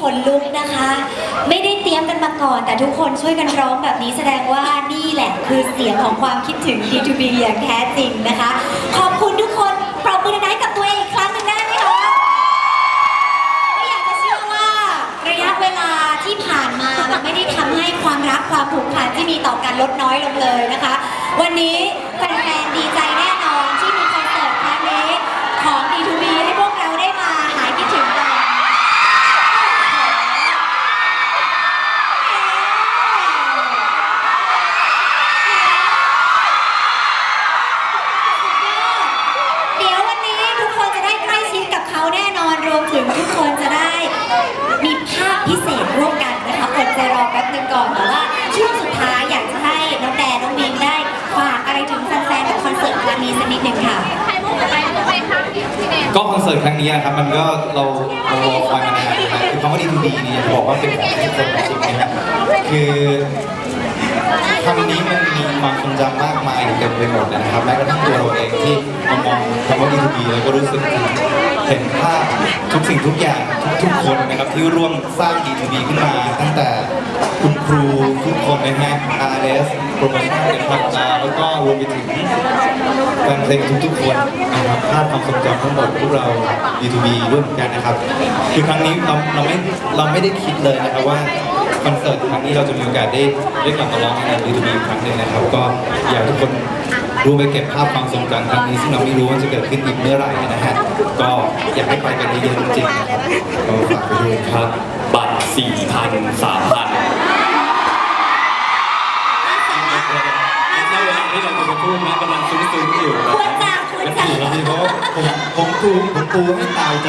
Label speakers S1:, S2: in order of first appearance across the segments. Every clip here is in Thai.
S1: ขนลุกนะคะ ไม่ได้เตรียมกันมาก่อน แต่ทุกคนช่วยกันร้องแบบนี้แสดงว่านี่แหละคือเสียงของความคิดถึง D2B อย่างแท้จริงนะคะขอบ เศษร่วมกันนะคะอดใจรอแป๊บนึงก่อนแต่ว่าช่วงสุดท้ายอยากจะให้น้องแดนน้องบีมได้ฝากอะไรถึงแฟนๆกับคอนเสิร์ตครั้งนี้สักนิดหนึ่งค่ะ
S2: ก็คอนเสิร์ตครั้งนี้นะครับมันก็เราเรารอคอยมานานนะครับคือคำว่า D2D นี่อยากจะบอกว่าเป็นของทุกคนจริงๆนะครับคือ คำนี้มันมีความทรงจำมากมายเต็มไปหมดนะครับแม้กระทั่งตัวเราเองที่มามองคำว่า D2D แล้วก็รู้สึกถึงเห็นภาพทุกสิ่งทุกอย่างทุกๆคนนะครับที่ร่วมสร้าง D2D ขึ้นมา ตั้งแต่คุณครูทุกคนนะฮะ RS โปรโมชั่นนะครับแล้วก็รวมไปถึงแฟนเพลงทุกๆคนนะครับภาพความทรงจำทั้งหมดพวกเรา D2B ร่วมกันนะครับคือครั้งนี้เราเราไม่เราไม่ได้คิดเลยนะครับว่า อนเสิร์ตครั้งนี้เราจะมีโอกาสได้ได้กลับมาร้องในงาน D2B อีกครั้งหนึ่งนะครับ ก็อยากให้ทุกคนร่วมไปเก็บภาพความทรงจำครั้งนี้ซึ่งเราไม่รู้ว่าจะเกิดขึ้นอีกเมื่อไหร่นะฮะก็อยากให้ไปกันเยอะๆจริงๆนะครับก็ฝากไปด้วยครับ
S3: บัตรสี่พันสามพันไม่ใช่เวลาที่เราจะพูดนะกำลังซึ้งๆอยู่
S1: ควรจะควรจะ
S2: จริงๆเพราะว่าผมผมปูผมปูให้ตายใจ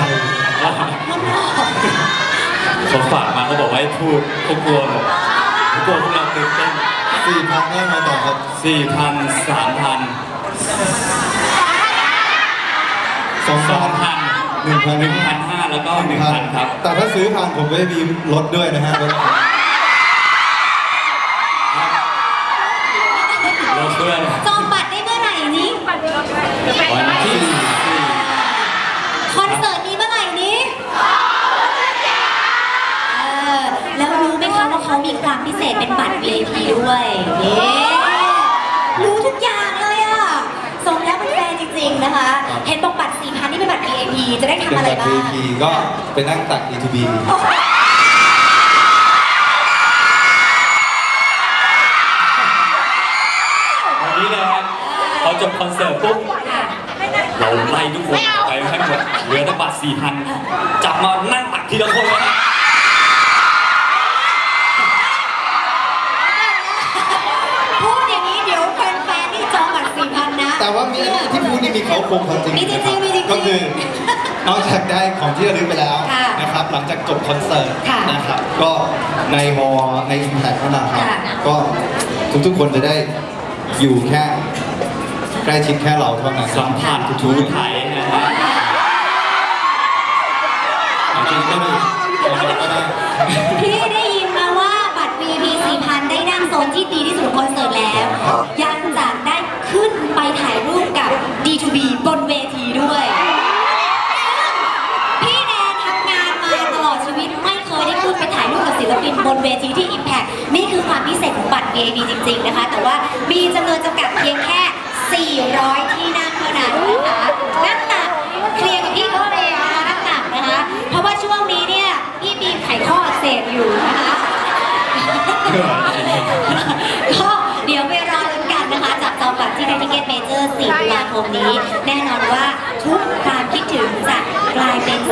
S3: เขาฝากมาเขาบอกว่าให้พูดเขากลัวแบบเขากลัวพวกเราตื่นเต้น
S2: สี่พันได้มาต่อครับ
S3: สี่พันสามพัน
S2: สอง
S3: สอง
S2: พั
S3: พั
S2: น
S3: น
S2: หนึ่งพัน
S3: หนึ่งพันห้าแล้วก็หนึ่งพันครับ
S2: แต่ถ้าซื้อผ่านผมก็จะมีลดด้วยนะฮะลด
S3: เราเพื่อน
S1: จองบัตรได้เมื่อไหร่นี้
S3: วันที่สี่
S1: คอนเสิร์ตนี้เมื่อไหร่นี้เออแล้วรู้ไหมคะว่าเขา มีความพิเศษเป็นบัตร VIP ด้วยเย้รู้ทุกอย่างเลยอะสมแล้วเป็นแฟนจริงๆนะคะ เห็นบอกบัตร4,000นี่เป็นบัตร VIP จะได้ทำ
S2: เป็น
S1: อะไร
S2: แบบ
S1: บ้าง
S2: VIP ก็ไปนั่งตัก E2B
S1: โอ้โห
S3: วันนี้เลยครับพอจบคอนเสิร์ตปุ๊บ
S1: ค่ะ
S3: เราไล่ทุกคนไปให้หมดเหลือแต่บัตรสี่พันจับมานั่งตักทีละคนเลยนะ
S1: แต่
S2: ว่ามีอันนี้ที่พูดนี่มีเขาโครงความจริง
S1: มีจริงๆมีจริงๆ
S2: ก็คือนอกจากได้ของที่ระลึกไปแล้ว
S1: ค่ะ
S2: นะครับ หลังจากจบคอนเสิร์ต
S1: ค่ะ
S2: นะครับก็ในมอในอิมแพคเท่านั้นครับ
S1: ค่ะ
S2: ก็ทุกๆคนจะได้อยู่แค่ใกล้ชิดแค่เราเท่านั้น
S3: สัมผัสถูไถนะฮะ
S2: จริงๆก็ได้ก็ได้
S1: พี่ได้ยินมาว่าบัตร VIP 4,000 ได้นั่งโซนที่ดีที่สุดของคอนเสิร์ตแล้วยังจ บนเวทีที่ Impact นี่คือความพิเศษของบัตร VIP จริง ๆ นะคะ แต่ว่ามีจำนวนจำกัดเพียงแค่ 400 ที่นั่งเท่านั้นนะคะน้ำหนักเคลียร์กับพี่เขาเองนะคะน้ำหนักนะคะ เพราะว่าช่วงนี้เนี่ยพี่บีมไขข้ออักเสบอยู่นะคะก็เดี๋ยวไปรอลุ้นกันนะคะ จับจองบัตรที่ไทยทิเก็ตเมเจอร์4ตุลาคมนี้ แน่นอนว่าทุกความ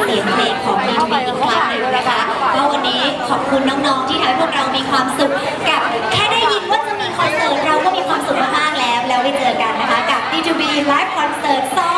S1: เสียงเพลงของทีมอีกครั้งหนึ่งนะคะก็วันนี้ขอบคุณน้องๆที่ทำให้พวกเรามีความสุขกับแค่ได้ยินว่าจะมีคอนเสิร์ตเราก็มีความสุขมากๆแล้ว แล้วไปเจอกันนะคะกับ D2B Live Concert 2